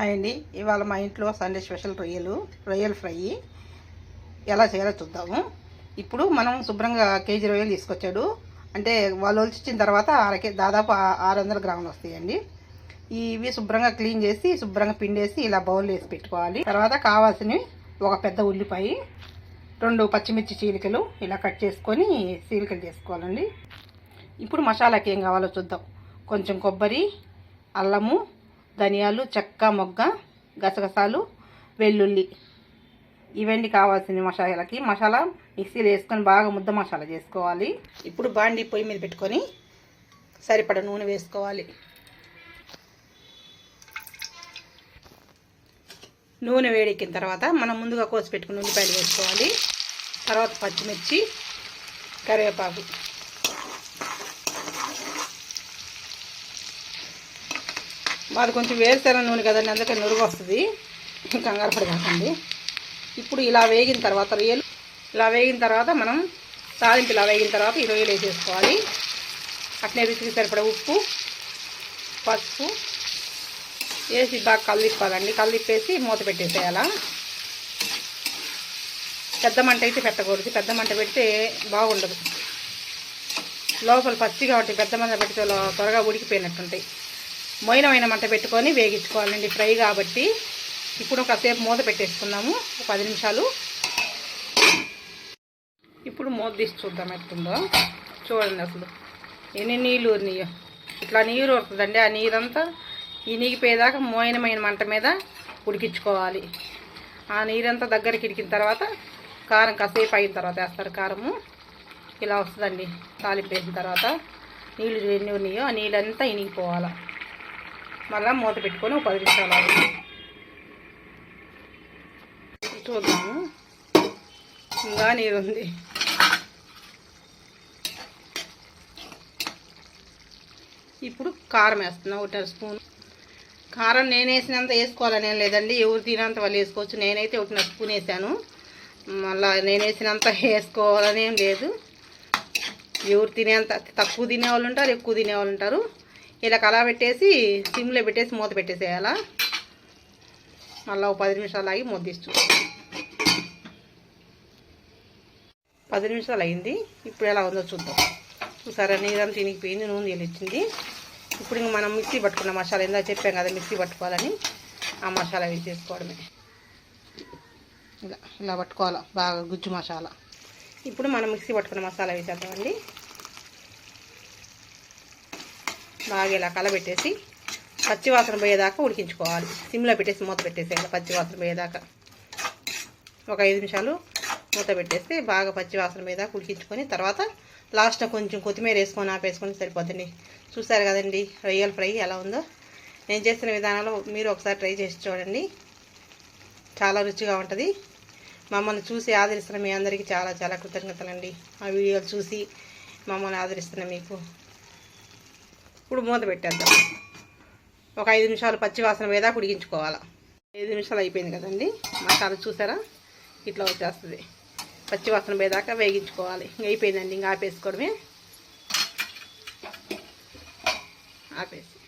Hi అండి. ఇవాళ మా ఇంట్లో సండే స్పెషల్ రొయ్యలు రొయ్యలు ఫ్రై. ఎలా చేయాలో చూద్దాము. ఇప్పుడు మనం శుభ్రంగా కేజీ రొయ్యలు తీసుకొచ్చాడు. అంటే వాళ్ళు వచ్చిన తర్వాత అరకే దాదాపు ఆరు వందల గ్రాములు వస్తాయండి. ఇవి శుభ్రంగా క్లీన్ చేసి శుభ్రంగా పిండేసి ఇలా బౌల్ వేసి పెట్టుకోవాలి. తర్వాత కావాల్సినవి ఒక పెద్ద ఉల్లిపాయ రెండు పచ్చిమిర్చి చీలికలు ఇలా కట్ చేసుకొని చీలికలు చేసుకోవాలండి. ఇప్పుడు మసాలాకి ఏం కావాలో చూద్దాం. కొంచెం కొబ్బరి అల్లము ధనియాలు చెక్క మొగ్గ గసగసాలు వెల్లుల్లి. ఇవన్నీ కావాల్సిన మసాలాకి మసాలా మిక్సీలో వేసుకొని బాగా ముద్ద మసాలా చేసుకోవాలి. ఇప్పుడు బాండి పొయ్యి మీద పెట్టుకొని సరిపడ నూనె వేసుకోవాలి. నూనె వేడెక్కిన తర్వాత మనం ముందుగా కోసి పెట్టుకుని ఉల్లిపాయలు వేసుకోవాలి. తర్వాత పచ్చిమిర్చి కరివేపాకు. మాది కొంచెం వేరుశెనగ నూనె కదండి అందుకే నురుగు వస్తుంది. కంగారు పడి కాకండి ఇప్పుడు ఇలా వేగిన తర్వాత రొయ్యలు ఇలా వేగిన తర్వాత మనం తాలింపు ఇలా వేగిన తర్వాత ఈ రొయ్యలు వేసేసుకోవాలి. అట్నే రుచికి సరిపడ ఉప్పు పసుపు వేసి బాగా కల్లిప్పాలండి కల్లిప్పేసి మూత పెట్టేసేయాలా. పెద్ద మంట అయితే పెట్టకూడదు. పెద్ద మంట పెడితే బాగుండదు. లోపల పచ్చి కాబట్టి పెద్ద మంట పెడితే త్వరగా ఉడికిపోయినట్టుంటాయి. మొయినమైన మంట పెట్టుకొని వేగించుకోవాలండి ఫ్రై కాబట్టి. ఇప్పుడు కాసేపు మూత పెట్టేసుకుందాము. ఒక పది నిమిషాలు. ఇప్పుడు మూత తీసి చూద్దాం ఎట్టుందో చూడండి అసలు ఎన్ని నీళ్ళు ఊరినాయో ఇట్లా నీరు వస్తుందండి. ఆ నీరంతా ఇనిగిపోయేదాకా మోయినమైన మంట మీద ఉడికించుకోవాలి. ఆ నీరంతా దగ్గరికి ఇడికిన తర్వాత కారం కాసేపు అయిన తర్వాత వేస్తారు. కారము ఇలా వస్తుందండి. తాలింపు వేసిన తర్వాత నీళ్ళు ఎన్ని ఉన్నాయో ఆ నీళ్ళంతా ఇనిగిపోవాలి. మళ్ళీ మూత పెట్టుకొని ఒక పది నిమిషాలు చూద్దాము. ఇంకా నీరు ఉంది. ఇప్పుడు కారం వేస్తున్నా ఒకటి స్పూన్. కారం నేను వేసినంత వేసుకోవాలని ఏం లేదండి. ఎవరు తినంత వాళ్ళు వేసుకోవచ్చు. నేనైతే ఒకటిన స్పూన్ వేసాను. మళ్ళీ నేను వేసినంత వేసుకోవాలని ఏం లేదు. ఎవరు తినేంత తక్కువ తినేవాళ్ళు ఉంటారు ఎక్కువ తినేవాళ్ళు ఉంటారు. ఇలా కలా పెట్టేసి సిమ్లో పెట్టేసి మూత పెట్టేసేయాలా? మళ్ళీ ఒక పది నిమిషాలు ఆగి మూత తీసి పది నిమిషాలు అయింది. ఇప్పుడు ఎలా ఉందో చూద్దాం. చూసారా? నీరంతా తినిగిపోయింది నూనె తేలిచ్చింది. ఇప్పుడు ఇంక మనం మిక్సీ పట్టుకున్న మసాలా. ఇందా చెప్పాం కదా మిక్సీ పట్టుకోవాలని. ఆ మసాలా వేసేసుకోవడమే. ఇలా ఇలా పట్టుకోవాలా? బాగా గుజ్జు మసాలా. ఇప్పుడు మనం మిక్సీ పట్టుకున్న మసాలా వేసేద్దామండి. బాగా ఇలా కలబెట్టేసి పచ్చివాసన పోయేదాకా ఉడికించుకోవాలి. సిమ్లో పెట్టేసి మూత పెట్టేసేయాలి పచ్చివాసన పోయేదాకా. ఒక ఐదు నిమిషాలు మూత పెట్టేస్తే బాగా పచ్చివాసన మీద ఉడికించుకొని తర్వాత లాస్ట్లో కొంచెం కొత్తిమీర వేసుకొని ఆపేసుకొని సరిపోతుంది. చూసారు కదండి రొయ్యల ఫ్రై ఎలా ఉందో? నేను చేసిన విధానంలో మీరు ఒకసారి ట్రై చేసి చూడండి. చాలా రుచిగా ఉంటుంది. మమ్మల్ని చూసి ఆదరిస్తున్న మీ అందరికీ చాలా చాలా కృతజ్ఞతలండి. ఆ వీడియోలు చూసి మమ్మల్ని ఆదరిస్తున్న మీకు. ఇప్పుడు మూత పెట్టేద్దాం. ఒక ఐదు నిమిషాలు పచ్చివాసన మీద ఉడికించుకోవాలి ఐదు నిమిషాలు అయిపోయింది కదండి. మసాలా చూసారా? ఇట్లా వచ్చేస్తుంది. పచ్చివాసన పోయేదాకా వేగించుకోవాలి. ఇంక అయిపోయిందండి. ఇంకా ఆపేసుకోవడమే. ఆపేసి.